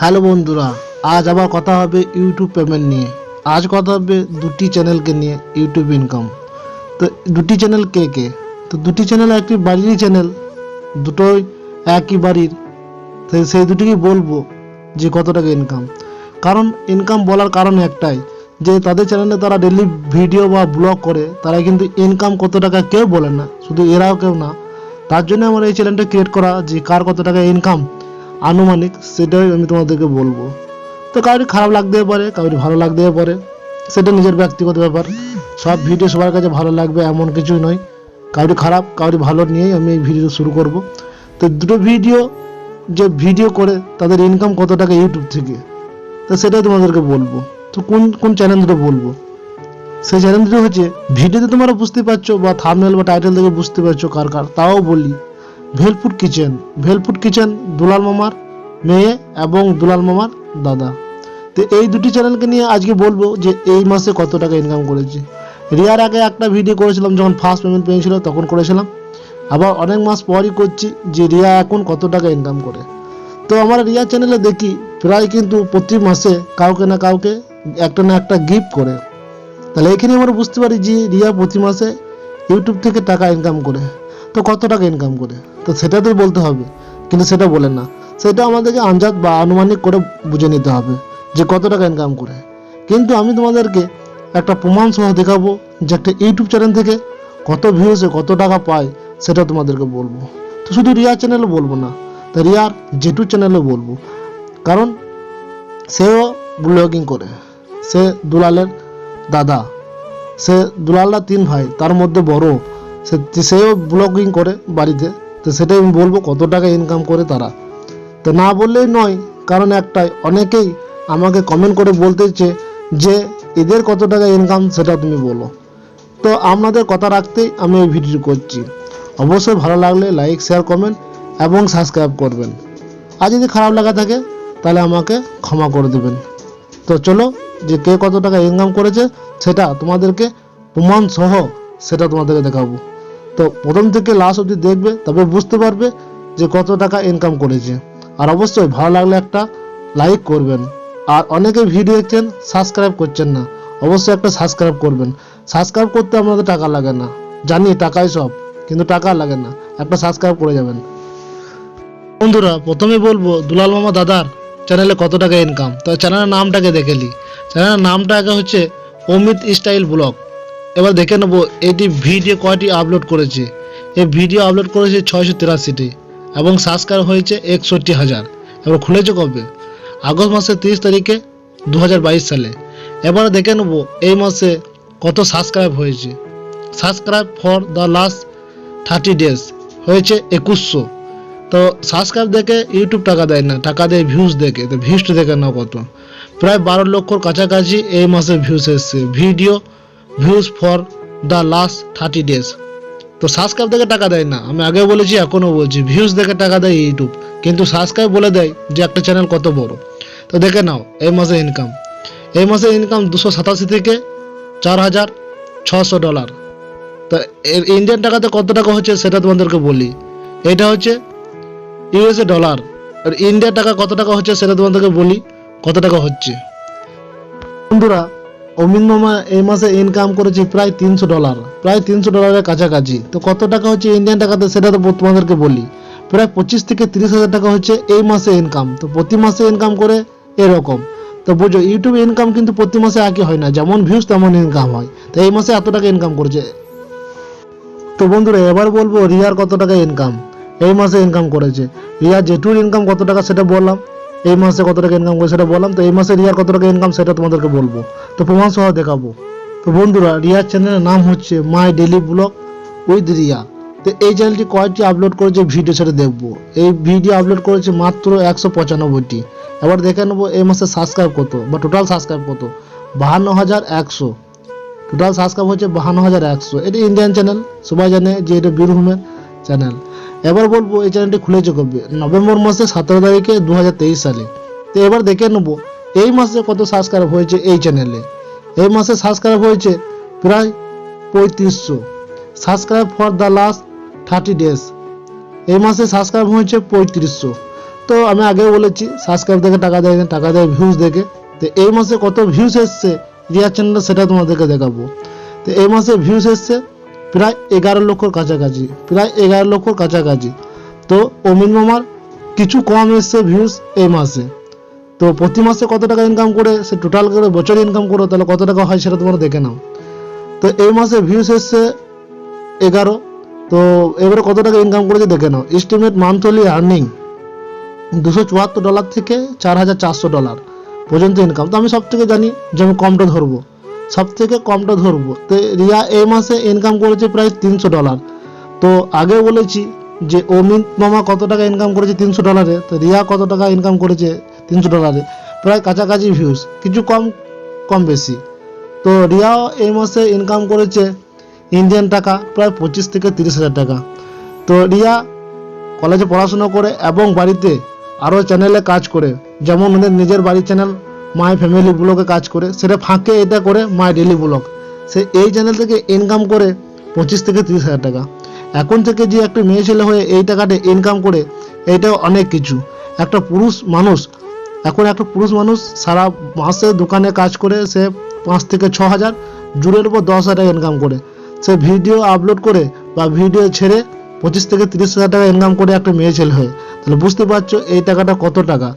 Hello বন্ধুরা, আজ আবার কথা হবে ইউটিউব পেমেন্ট নিয়ে। আজ কথা হবে দুটি চ্যানেলকে নিয়ে ইউটিউব ইনকাম তো দুটি চ্যানেল কে কে? তো দুটি চ্যানেল একটি বাড়িরই চ্যানেল দুটোই একই বাড়ির। সেই দুটিকেই বলব যে কত টাকা ইনকাম কারণ ইনকাম বলার কারণ একটাই, যে তাদের চ্যানেলে তারা ডেলি ভিডিও বা ব্লগ করে, তারা কিন্তু ইনকাম কত টাকা কেউ বলে না। শুধু এরাও কেউ না। তার জন্য আমার এই চ্যানেলটা ক্রিয়েট করা যে কার কত টাকা ইনকাম আনুমানিক সেটাই আমি তোমাদেরকে বলব। তো কাউরি খারাপ লাগতে পারে কারোর ভালো লাগতে পারে। সেটা নিজের ব্যক্তিগত ব্যাপার। সব ভিডিও সবার কাছে ভালো লাগবে এমন কিছুই নয়। কাউরি খারাপ কাউরি ভালো নিয়েই আমি এই ভিডিও শুরু করব। তো দুটো ভিডিও, যে ভিডিও করে তাদের ইনকাম কত টাকা ইউটিউব থেকে, তো সেটাই তোমাদেরকে বলব। তো কোন কোন চ্যানেল দুটো বলব? সেই চ্যানেল দুটো হচ্ছে, ভিডিওতে তোমরা বুঝতে পারছ বা থামনেল বা টাইটেল থেকে বুঝতে পারছ কার কার, তাও বলি। ভেলপুর কিচেন। ভেলপুর কিচেন, দুলাল মামার মেয়ে এবং দুলাল মামার দাদা। তো এই দুটি চ্যানেলকে নিয়ে আজকে বলব যে এই মাসে কত টাকা ইনকাম করেছে। রিয়ার আগে একটা ভিডিও করেছিলাম, যখন ফার্স্ট পেমেন্ট পেয়েছিল, তখন করেছিলাম। আবার অনেক মাস পরই করছি যে রিয়া এখন কত টাকা ইনকাম করে। তো আমার রিয়া চ্যানেলে দেখি, প্রায় কিন্তু প্রতি মাসে কাউকে না কাউকে একটা না একটা গিফট করে। তাহলে এখানে আমরা বুঝতে পারি যে রিয়া প্রতি মাসে ইউটিউব থেকে টাকা ইনকাম করে। তো কত টাকা ইনকাম করে? তো সেটা তো বলতে হবে, কিন্তু সেটা বলে না। সেটা আমাদেরকে আঞ্জাদ বা আনুমানিক করে বুঝে নিতে হবে যে কত টাকা ইনকাম করে। কিন্তু আমি তোমাদেরকে একটা প্রমাণ সহ দেখাবো যে একটা ইউটিউব চ্যানেল থেকে কত ভিউসে কত টাকা পায়, সেটা তোমাদেরকে বলব। তো শুধু রিয়া চ্যানেলে বলব না, তা রিয়ার জেটু চ্যানেলে বলব। কারণ সেও ব্লগিং করে, সে দুলালের দাদা, সে দুলালরা তিন ভাই, তার মধ্যে বড়। সে সেও ব্লগিং করে বাড়িতে। তো সেটাই আমি বলব কত টাকা ইনকাম করে তারা। তো না বললেই নয়, কারণ একটাই, অনেকেই আমাকে কমেন্ট করে বলতেছে যে, এদের কত টাকা ইনকাম সেটা তুমি বলো। তো আপনাদের কথা রাখতেই আমি এই ভিডিও করছি। অবশ্যই ভালো লাগলে লাইক শেয়ার কমেন্ট এবং সাবস্ক্রাইব করবেন। আর যদি খারাপ লাগা থাকে, তাহলে আমাকে ক্ষমা করে দেবেন। তো চলো, যে কে কত টাকা ইনকাম করেছে, সেটা তোমাদেরকে প্রমাণ সহ সেটা তোমাদেরকে দেখাবো। তো প্রথম থেকে লাস্ট অবধি দেখবে তবে বুঝতে পারবে যে কত টাকা ইনকাম করেছে। আর অবশ্যই ভালো লাগলে একটা লাইক করবেন। আর অনেকে ভিডিও দেখছেন সাবস্ক্রাইব করছেন না, অবশ্যই একটা সাবস্ক্রাইব করবেন। সাবস্ক্রাইব করতে আমাদের টাকা লাগে না। জানি টাকাই সব, কিন্তু টাকা লাগে না। একটা সাবস্ক্রাইব করে যাবেন। বন্ধুরা, প্রথমে বলব, দুলাল মামা দাদার চ্যানেলে কত টাকা ইনকাম তো চ্যানেলের নামটাকে দেখে নি। চ্যানেলের নামটা আগে হচ্ছে অমিত স্টাইল ব্লগ এবার দেখে নেব, এটি ভিডিও কয়টি আপলোড করেছে। এই ভিডিও আপলোড করেছে ছয়শো তিরাশিটি এবং সাবস্ক্রাইব হয়েছে একষট্টি হাজার। এবার খুলেছে কবে? আগস্ট মাসের তিরিশ তারিখে দু হাজার বাইশ সালে। এবার দেখে নেব, এই মাসে কত সাবস্ক্রাইব হয়েছে। Subscribe for the last thirty days হয়েছে একুশশো। তো সাবস্ক্রাইব দেখে ইউটিউব টাকা দেয় না, টাকা দেয় ভিউজ দেখে, তো ভিউজটা দেখে না কত। প্রায় বারো লক্ষর কাছাকাছি এই মাসে ভিউজ এসছে। Video views for the last thirty days তো সাবস্ক্রাইব দেখে টাকা দেয় না। আমি আগেও বলেছি, এখনও বলছি ভিউজ দেখে টাকা দেয় ইউটিউব কিন্তু সাবস্ক্রাইব বলে দেয় যে একটা চ্যানেল কত বড়। তো দেখে নাও, এই মাসে ইনকাম এই মাসে ইনকাম দুশো সাতাশি থেকে চার হাজার ছশো ডলার তো ইন্ডিয়ান টাকাতে কত টাকা হচ্ছে সেটা তোমাদেরকে বলি। এটা হচ্ছে ইউএসএ ডলার আর ইন্ডিয়ার টাকা কত টাকা হচ্ছে সেটা তোমাদেরকে বলি, কত টাকা হচ্ছে। বন্ধুরা অমিত মামা এই মাসে ইনকাম করেছে প্রায় তিনশো ডলার প্রায় তিনশো ডলারের কাছাকাছি। তো কত টাকা হচ্ছে ইন্ডিয়ান টাকাতে সেটা তো তোমাদেরকে বলি। প্রায় পঁচিশ থেকে তিরিশ হাজার টাকা হচ্ছে এই মাসে ইনকাম তো প্রতি মাসে ইনকাম করে এরকম। তো বুঝো ইউটিউব ইনকাম কিন্তু প্রতি মাসে একই হয় না, যেমন ভিউজ তেমন ইনকাম হয়। তো এই মাসে এত টাকা ইনকাম করেছে। তো বন্ধুরা, এবার বলব, রিয়ার কত টাকা ইনকাম এই মাসে ইনকাম করেছে। রিয়া জেঠুর ইনকাম কত টাকা সেটা বললাম। এই মাসে কত টাকা ইনকাম করে সেটা বললাম, তো এই মাসে রিয়ার কত টাকা ইনকাম সেটা তোমাদেরকে বলব। তো প্রমাণ সহ দেখাবো। তো বন্ধুরা, রিয়ার চ্যানেলের নাম হচ্ছে my daily vlog with Riya. তো এই চ্যানেলটি কয়েকটি আপলোড করেছে ভিডিও সেটা দেখব। এই ভিডিও আপলোড করেছে মাত্র একশো পঁচানব্বইটি। এবার দেখে নেব এই মাসে সাবস্ক্রাইব কত, বা টোটাল সাবস্ক্রাইব কত? বাহান্ন হাজার একশো। টোটাল সাবস্ক্রাইব হচ্ছে বাহান্ন হাজার একশো। এটা ইন্ডিয়ান চ্যানেল সবাই জানে যে এটা বীরভূমের চ্যানেল এবার বলব এই চ্যানেলটি খুলেছে কবে? নভেম্বর মাসে সতেরো তারিখে দু হাজার তেইশ সালে। তো এবার দেখে নেব, এই মাসে কত সাবস্ক্রাইব হয়েছে এই চ্যানেলে এই মাসে সাবস্ক্রাইব হয়েছে প্রায় পঁয়ত্রিশশো। Subscribe for the last thirty days এই মাসে সাবস্ক্রাইব হয়েছে পঁয়ত্রিশশো। তো আমি আগে বলেছি সাবস্ক্রাইব দেখে, টাকা দেয় টাকা দেয় ভিউজ দেখে। তো এই মাসে কত ভিউজ এসছে রিয়া চ্যানেলে সেটা তোমাদেরকে দেখাবো। তো এই মাসে ভিউজ এসছে প্রায় এগারো লক্ষর কাছাকাছি, প্রায় এগারো লক্ষর কাছাকাছি। তো অমিন মামার কিছু কম এসছে ভিউজ এই মাসে। তো প্রতি মাসে কত টাকা ইনকাম করে, সে টোটাল করে বছর ইনকাম করো, তাহলে কত টাকা হয় সেটা তোমরা দেখে নাও। তো এই মাসে ভিউজ এসছে এগারো। তো এবারে কত টাকা ইনকাম করেছে দেখে নাও। এস্টিমেট মান্থলি আর্নিং দুশো চুয়াত্তর ডলার থেকে চার হাজার চারশো ডলার পর্যন্ত ইনকাম তো আমি সব থেকে জানি যে আমি কমটা ধরবো। সব থেকে কমটা ধরবো। তো রিয়া এই মাসে ইনকাম করেছে প্রায় তিনশো ডলার তো আগে বলেছি যে, অমিত মামা কত টাকা ইনকাম করেছে তিনশো ডলারে তো রিয়া কত টাকা ইনকাম করেছে তিনশো ডলারে প্রায় কাছাকাছি ভিউজ কিছু কম কম বেশি। তো রিয়াও এই মাসে ইনকাম করেছে ইন্ডিয়ান টাকা, প্রায় পঁচিশ থেকে তিরিশ হাজার টাকা। তো রিয়া কলেজে পড়াশোনা করে এবং বাড়িতে আরও চ্যানেলে কাজ করে, যেমন ওদের নিজের বাড়ির চ্যানেল মাই ফ্যামিলি ব্লগে কাজ করে, সেটা ফাঁকে এটা করে মাই ডেলি ব্লগ সে এই চ্যানেল থেকে ইনকাম করে পঁচিশ থেকে তিরিশ হাজার টাকা। এখন থেকে যে একটা মেয়ে ছেলে হয়ে এই টাকাটা ইনকাম করে এইটাও অনেক কিছু। একটা পুরুষ মানুষ, এখন একটা পুরুষ মানুষ সারা মাসে দোকানে কাজ করে, সে পাঁচ থেকে ছ হাজার, জুড়ের উপর দশ হাজার টাকা ইনকাম করে। সে ভিডিও আপলোড করে বা ভিডিও ছেড়ে পঁচিশ থেকে তিরিশ হাজার টাকা ইনকাম করে একটা মেয়ে ছেলে হয়ে। তাহলে বুঝতে পারছ এই টাকাটা কত টাকা।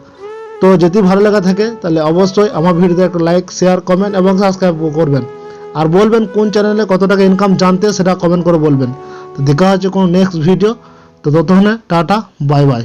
তো যদি ভালো লাগা থাকে, তাহলে অবশ্যই আমার ভিডিওতে একটা লাইক শেয়ার কমেন্ট এবং সাবস্ক্রাইব করবেন। আর বলবেন কোন চ্যানেলে কত টাকা ইনকাম জানতে, সেটা কমেন্ট করে বলবেন। তো দেখা হচ্ছে কোনো নেক্সট ভিডিও তো ততক্ষণে টাটা বাই বাই